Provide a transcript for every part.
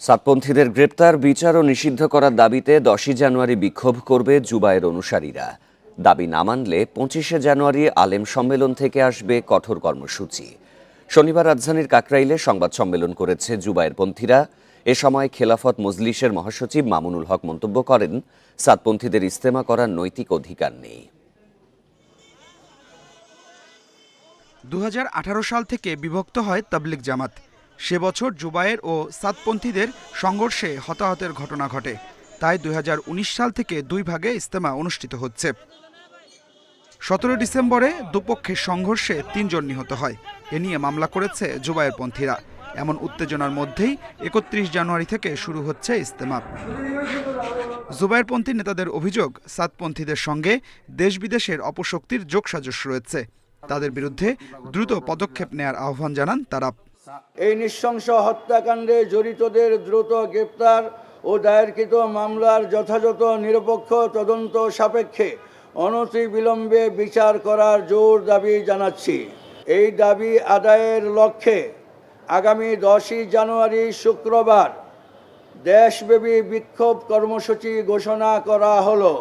সাতপন্থীদের গ্রেপ্তার বিচার ও নিষিদ্ধ করার দাবিতে দশই জানুয়ারি বিক্ষোভ করবে জুবায়ের অনুসারীরা। দাবি না মানলে পঁচিশে জানুয়ারি আলেম সম্মেলন থেকে আসবে কঠোর কর্মসূচি। শনিবার রাজধানীর কাকরাইলে সংবাদ সম্মেলন করেছে জুবায়ের পন্থীরা। এ সময় খেলাফত মজলিসের মহাসচিব মামুনুল হক মন্তব্য করেন, সাতপন্থীদের ইস্তেমা করার নৈতিক অধিকার নেই। দুহাজার আঠারো সাল থেকে বিভক্ত হয় তাবলিগ জামাত। সে বছর জুবায়ের ও সাতপন্থীদের সংঘর্ষে হতাহতের ঘটনা ঘটে। তাই দু হাজার উনিশ সাল থেকে দুই ভাগে ইস্তেমা অনুষ্ঠিত হচ্ছে। সতেরো ডিসেম্বরে দুপক্ষের সংঘর্ষে তিনজন নিহত হয়। এ নিয়ে মামলা করেছে জুবায়ের পন্থীরা। এমন উত্তেজনার মধ্যেই একত্রিশ জানুয়ারি থেকে শুরু হচ্ছে ইস্তেমা জুবায়েরপন্থী নেতাদের অভিযোগ, সাতপন্থীদের সঙ্গে দেশ বিদেশের অপশক্তির যোগসাজশ রয়েছে। তাদের বিরুদ্ধে দ্রুত পদক্ষেপ নেয়ার আহ্বান জানান তারা। এই নৃশংস হত্যাকাণ্ডে জড়িতদের দ্রুত গ্রেপ্তার ও দায়েরকৃত মামলার যথাযথ নিরপেক্ষ তদন্ত সাপেক্ষে অনতি বিলম্বে বিচার করার জোর দাবি জানাচ্ছি। এই দাবি আদায়ের লক্ষ্যে আগামী দশই জানুয়ারি শুক্রবার দেশব্যাপী বিক্ষোভ কর্মসূচি ঘোষণা করা হলো।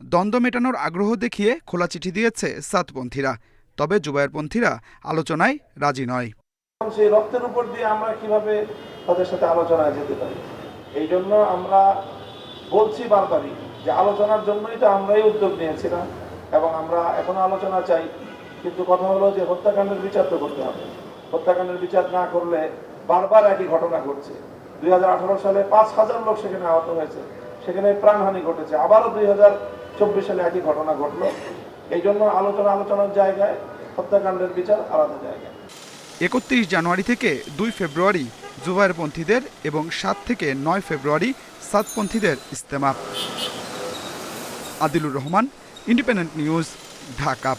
দ্বন্দ্ব মেটানোর আগ্রহ দেখিয়ে খোলা চিঠি দিয়েছে সাতপন্থীরা। তবে জুবায়েরপন্থীরা আলোচনায় রাজি নয়। সেই রক্তের উপর দিয়ে আমরা কীভাবে তাদের সাথে আলোচনায় যেতে পারি? এই জন্য আমরা বলছি বারবারই যে আলোচনার জন্যই তো আমরাই উদ্যোগ নিয়েছিলাম এবং আমরা এখনও আলোচনা চাই। কিন্তু কথা হলো যে হত্যাকাণ্ডের বিচার তো করতে হবে। হত্যাকাণ্ডের বিচার না করলে বারবার একই ঘটনা ঘটছে। দুই হাজার আঠারো সালে পাঁচ হাজার লোক সেখানে আহত হয়েছে। সেখানে প্রাণহানি ঘটেছে। আবারও দুই হাজার চব্বিশ সালে একই ঘটনা ঘটলো। এই জন্য আলোচনা আলোচনার জায়গায়, হত্যাকাণ্ডের বিচার আলাদা জায়গায়। একত্রিশ জানুয়ারি থেকে দুই ফেব্রুয়ারি জুবায়েরপন্থীদের এবং সাত থেকে নয় ফেব্রুয়ারি সাতপন্থীদের ইস্তেমা আদিলুর রহমান ইন্ডিপেন্ডেন্ট নিউজ ঢাকা।